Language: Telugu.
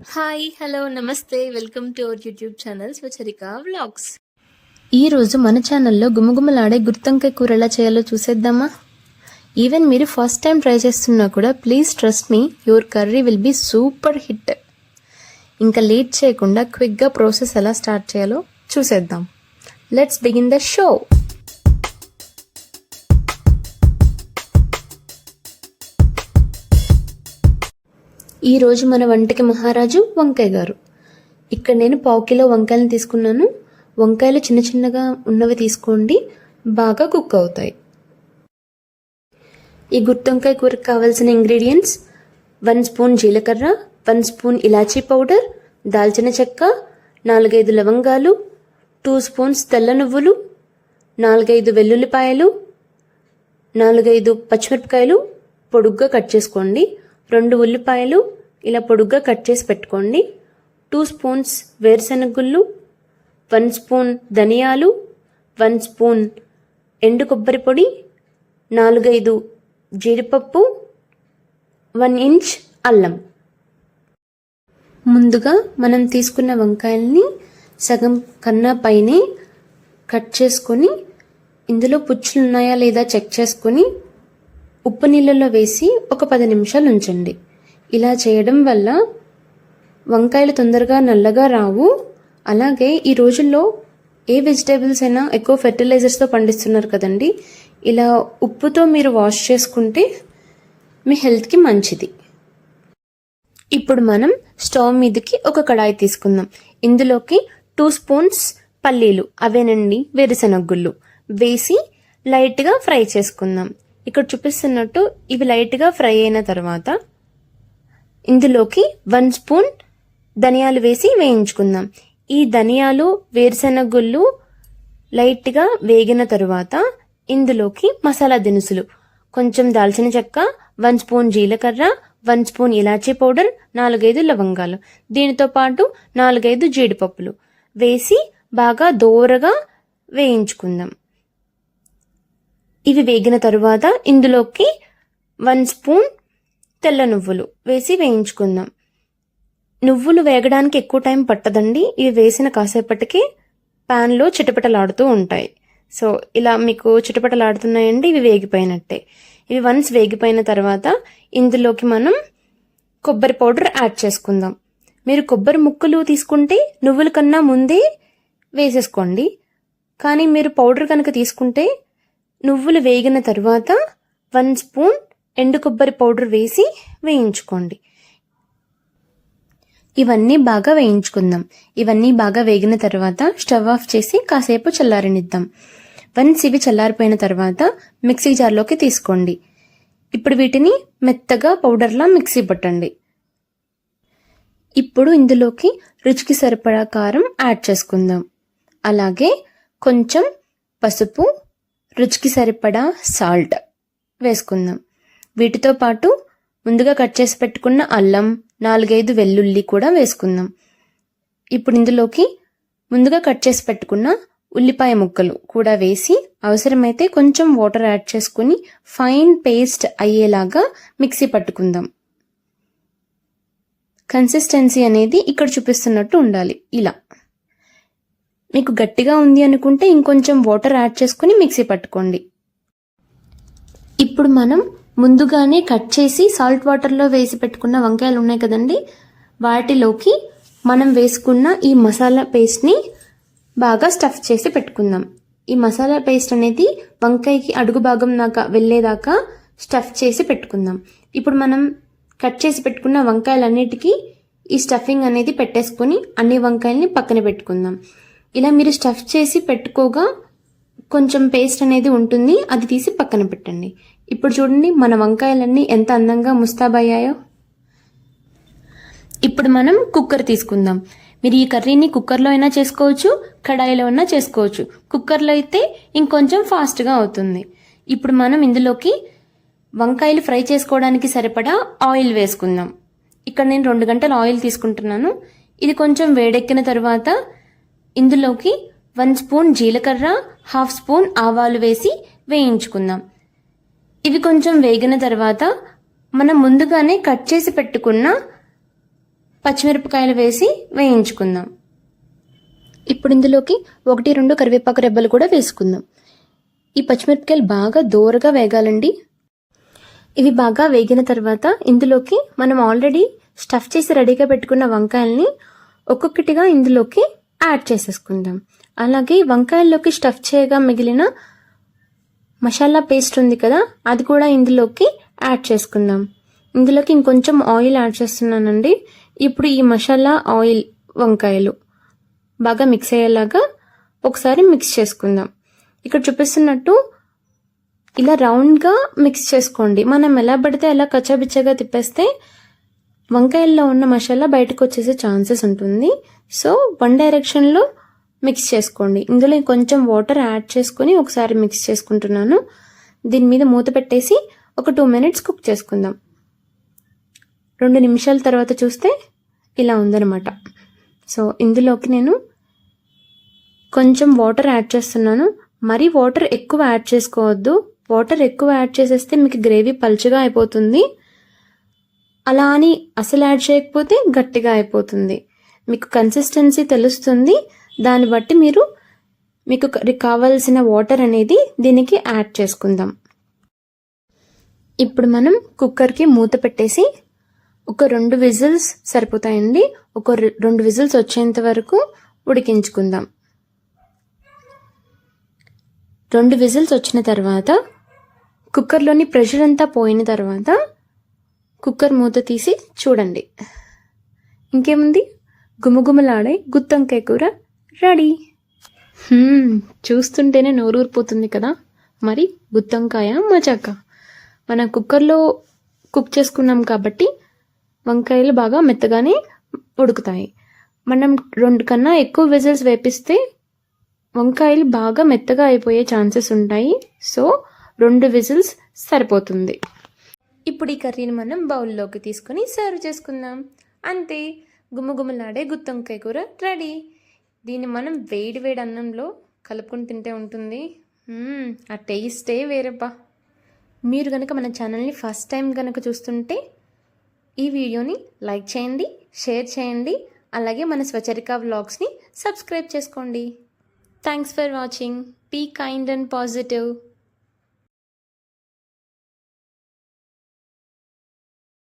హాయ్ హలో నమస్తే welcome to our YouTube channel Swacharika vlogs ఈరోజు మన ఛానల్లో గుమగుమలాడే గుర్తంకాయ కూర ఎలా చేయాలో చూసేద్దామా? ఈవెన్ మీరు ఫస్ట్ టైం ట్రై చేస్తున్నా కూడా please trust me your curry will be super hit ఇంకా లేట్ చేయకుండా క్విక్గా ప్రాసెస్ ఎలా స్టార్ట్ చేయాలో చూసేద్దాం. లెట్స్ బిగిన్ ద షో ఈరోజు మన వంటకి మహారాజు వంకాయ గారు. ఇక్కడ నేను పావు కిలో వంకాయలను తీసుకున్నాను. వంకాయలు చిన్న చిన్నగా ఉన్నవి తీసుకోండి బాగా కుక్ అవుతాయి. ఈ గుత్తొంకాయ కూరకు కావాల్సిన ఇంగ్రీడియంట్స్ వన్ స్పూన్ జీలకర్ర వన్ స్పూన్ ఇలాచీ పౌడర్ దాల్చిన చెక్క నాలుగైదు లవంగాలు టూ స్పూన్స్ తెల్ల నువ్వులు నాలుగైదు వెల్లుల్లిపాయలు నాలుగైదు పచ్చిమిరపకాయలు పొడుగ్గా కట్ చేసుకోండి. రెండు ఉల్లిపాయలు ఇలా పొడుగ్గా కట్ చేసి పెట్టుకోండి. టూ స్పూన్స్ వేరుశెనగ గుళ్ళు వన్ స్పూన్ ధనియాలు వన్ స్పూన్ ఎండు కొబ్బరి పొడి నాలుగైదు జీడిపప్పు వన్ ఇంచ్ అల్లం. ముందుగా మనం తీసుకున్న వంకాయల్ని సగం కన్నా పైనే కట్ చేసుకొని ఇందులో పుచ్చులు ఉన్నాయా లేదా చెక్ చేసుకొని ఉప్పు నీళ్ళలో వేసి ఒక పది నిమిషాలు ఉంచండి. ఇలా చేయడం వల్ల వంకాయలు తొందరగా నల్లగా రావు. అలాగే ఈ రోజుల్లో ఏ వెజిటేబుల్స్ అయినా ఎక్కువ ఫెర్టిలైజర్స్తో పండిస్తున్నారు కదండి. ఇలా ఉప్పుతో మీరు వాష్ చేసుకుంటే మీ హెల్త్కి మంచిది. ఇప్పుడు మనం స్టవ్ మీదకి ఒక కడాయి తీసుకుందాం. ఇందులోకి టూ స్పూన్స్ పల్లీలు అవేనండి వేరుశనగుళ్ళు వేసి లైట్గా ఫ్రై చేసుకుందాం. ఇక్కడ చూపిస్తున్నట్టు ఇవి లైట్గా ఫ్రై అయిన తర్వాత ఇందులోకి వన్ స్పూన్ ధనియాలు వేసి వేయించుకుందాం. ఈ ధనియాలు వేరుశనగుళ్ళు లైట్గా వేగిన తరువాత ఇందులోకి మసాలా దినుసులు. కొంచెం దాల్చిన చెక్క వన్ స్పూన్ జీలకర్ర వన్ స్పూన్ ఇలాచీ పౌడర్ నాలుగైదు లవంగాలు. దీనితో పాటు నాలుగైదు జీడిపప్పులు వేసి బాగా దోరగా వేయించుకుందాం. ఇవి వేగిన తరువాత ఇందులోకి వన్ స్పూన్ తెల్ల నువ్వులు వేసి వేయించుకుందాం. నువ్వులు వేగడానికి ఎక్కువ టైం పట్టదండి. ఇవి వేసిన కాసేపటికి ప్యాన్లో చిటపటలాడుతూ ఉంటాయి. సో ఇలా మీకు చిటపటలాడుతున్నాయండి ఇవి వేగిపోయినట్టే. ఇవి వన్స్ వేగిపోయిన తర్వాత ఇందులోకి మనం కొబ్బరి పౌడర్ యాడ్ చేసుకుందాం. మీరు కొబ్బరి ముక్కలు తీసుకుంటే నువ్వుల కన్నా ముందే వేసేసుకోండి. కానీ మీరు పౌడర్ కనుక తీసుకుంటే నువ్వులు వేగిన తర్వాత వన్ స్పూన్ ఎండు కొబ్బరి పౌడర్ వేసి వేయించుకోండి. ఇవన్నీ బాగా వేయించుకుందాం. ఇవన్నీ బాగా వేగిన తర్వాత స్టవ్ ఆఫ్ చేసి కాసేపు చల్లారనిద్దాం. వన్స్ ఇవి చల్లారిపోయిన తర్వాత మిక్సీ జార్లోకి తీసుకోండి. ఇప్పుడు వీటిని మెత్తగా పౌడర్లా మిక్సీ పట్టండి ఇప్పుడు ఇందులోకి రుచికి సరిపడా కారం యాడ్ చేసుకుందాం. అలాగే కొంచెం పసుపు రుచికి సరిపడా సాల్ట్ వేసుకుందాం. వీటితో పాటు ముందుగా కట్ చేసి పెట్టుకున్న అల్లం నాలుగైదు వెల్లుల్లి కూడా వేసుకుందాం. ఇప్పుడు ఇందులోకి ముందుగా కట్ చేసి పెట్టుకున్న ఉల్లిపాయ ముక్కలు కూడా వేసి అవసరమైతే కొంచెం వాటర్ యాడ్ చేసుకుని ఫైన్ పేస్ట్ అయ్యేలాగా మిక్సీ పట్టుకుందాం. కన్సిస్టెన్సీ అనేది ఇక్కడ చూపిస్తున్నట్టు ఉండాలి. ఇలా. మీకు గట్టిగా ఉంది అనుకుంటే ఇంకొంచెం వాటర్ యాడ్ చేసుకుని మిక్సీ పట్టుకోండి. ఇప్పుడు మనం ముందుగానే కట్ చేసి సాల్ట్ వాటర్లో వేసి పెట్టుకున్న వంకాయలు ఉన్నాయి కదండి? వాటిలోకి మనం వేసుకున్న ఈ మసాలా పేస్ట్ని బాగా స్టఫ్ చేసి పెట్టుకుందాం. ఈ మసాలా పేస్ట్ అనేది వంకాయకి అడుగు భాగం దాకా వెళ్ళేదాకా స్టఫ్ చేసి పెట్టుకుందాం. ఇప్పుడు మనం కట్ చేసి పెట్టుకున్న వంకాయలన్నిటికీ ఈ స్టఫింగ్ అనేది పెట్టేసుకొని అన్ని వంకాయల్ని పక్కన పెట్టుకుందాం. ఇలా మీరు స్టఫ్ చేసి పెట్టుకోగా కొంచెం పేస్ట్ అనేది ఉంటుంది. అది తీసి పక్కన పెట్టండి. ఇప్పుడు చూడండి మన వంకాయలన్నీ ఎంత అందంగా ముస్తాబయ్యాయో. ఇప్పుడు మనం కుక్కర్ తీసుకుందాం. మీరు ఈ కర్రీని కుక్కర్లో అయినా చేసుకోవచ్చు కడాయిలో అయినా చేసుకోవచ్చు. కుక్కర్లో అయితే ఇంకొంచెం ఫాస్ట్గా అవుతుంది. ఇప్పుడు మనం ఇందులోకి వంకాయలు ఫ్రై చేసుకోవడానికి సరిపడా ఆయిల్ వేసుకుందాం. ఇక్కడ నేను రెండు గంటలు ఆయిల్ తీసుకుంటున్నాను. ఇది కొంచెం వేడెక్కిన తర్వాత ఇందులోకి వన్ స్పూన్ జీలకర్ర హాఫ్ స్పూన్ ఆవాలు వేసి వేయించుకుందాం. ఇవి కొంచెం వేగిన తర్వాత మనం ముందుగానే కట్ చేసి పెట్టుకున్న పచ్చిమిరపకాయలు వేసి వేయించుకుందాం. ఇప్పుడు ఇందులోకి ఒకటి రెండు కరివేపాకు రెబ్బలు కూడా వేసుకుందాం. ఈ పచ్చిమిరపకాయలు బాగా దూరగా వేగాలండి. ఇవి బాగా వేగిన తర్వాత ఇందులోకి మనం ఆల్రెడీ స్టఫ్ చేసి రెడీగా పెట్టుకున్న వంకాయల్ని ఒక్కొక్కటిగా ఇందులోకి యాడ్ చేసేసుకుందాం. అలాగే వంకాయల్లోకి స్టఫ్ చేయగా మిగిలిన మసాలా పేస్ట్ ఉంది కదా అది కూడా ఇందులోకి యాడ్ చేసుకుందాం. ఇందులోకి ఇంకొంచెం ఆయిల్ యాడ్ చేస్తున్నానండి. ఇప్పుడు ఈ మసాలా ఆయిల్ వంకాయలు బాగా మిక్స్ అయ్యేలాగా ఒకసారి మిక్స్ చేసుకుందాం. ఇక్కడ చూపిస్తున్నట్టు ఇలా రౌండ్గా మిక్స్ చేసుకోండి. మనం ఎలా పడితే ఎలా కచ్చాబిచ్చగా తిప్పేస్తే వంకాయల్లో ఉన్న మసాలా బయటకు వచ్చేసే ఛాన్సెస్ ఉంటుంది. సో వన్ డైరెక్షన్లో మిక్స్ చేసుకోండి. ఇందులో కొంచెం వాటర్ యాడ్ చేసుకుని ఒకసారి మిక్స్ చేసుకుంటున్నాను. దీని మీద మూత పెట్టేసి ఒక టూ మినిట్స్ కుక్ చేసుకుందాం. రెండు నిమిషాల తర్వాత చూస్తే ఇలా ఉందన్నమాట. సో ఇందులోకి నేను కొంచెం వాటర్ యాడ్ చేస్తున్నాను. మరీ వాటర్ ఎక్కువ యాడ్ చేసుకోవద్దు. వాటర్ ఎక్కువ యాడ్ చేసేస్తే మీకు గ్రేవీ పలుచగా అయిపోతుంది. అలా అని అసలు యాడ్ చేయకపోతే గట్టిగా అయిపోతుంది. మీకు కన్సిస్టెన్సీ తెలుస్తుంది. దాన్ని బట్టి మీరు మీకు కావాల్సిన వాటర్ అనేది దీనికి యాడ్ చేసుకుందాం. ఇప్పుడు మనం కుక్కర్కి మూత పెట్టేసి ఒక రెండు విజిల్స్ సరిపోతాయండి. ఒక రెండు విజిల్స్ వచ్చేంత వరకు ఉడికించుకుందాం. రెండు విజిల్స్ వచ్చిన తర్వాత కుక్కర్లోని ప్రెషర్ అంతా పోయిన తర్వాత కుక్కర్ మూత తీసి చూడండి. ఇంకేముంది? గుమగుమలాడే గుత్తంకాయ కూర రెడీ. చూస్తుంటేనే నోరూరిపోతుంది కదా. మరి గుత్తంకాయ మజాక. మన కుక్కర్లో కుక్ చేసుకున్నాం కాబట్టి వంకాయలు బాగా మెత్తగానే ఉడుకుతాయి. మనం రెండు కన్నా ఎక్కువ విజిల్స్ వేపిస్తే వంకాయలు బాగా మెత్తగా అయిపోయే ఛాన్సెస్ ఉంటాయి. సో రెండు విజిల్స్ సరిపోతుంది. ఇప్పుడు ఈ కర్రీని మనం బౌల్లోకి తీసుకొని సర్వ్ చేసుకుందాం. అంతే గుమ్మగుమ్మలాడే గుత్తొంకాయ కూర రెడీ. దీన్ని మనం వేడి వేడి అన్నంలో కలుపుకొని తింటే ఉంటుంది. ఆ టేస్టే వేరేబ్బా. మీరు కనుక మన ఛానల్ని ఫస్ట్ టైం కనుక చూస్తుంటే ఈ వీడియోని లైక్ చేయండి షేర్ చేయండి అలాగే మన స్వచరిక వ్లాగ్స్ని సబ్స్క్రైబ్ చేసుకోండి. Thanks for watching be kind and positive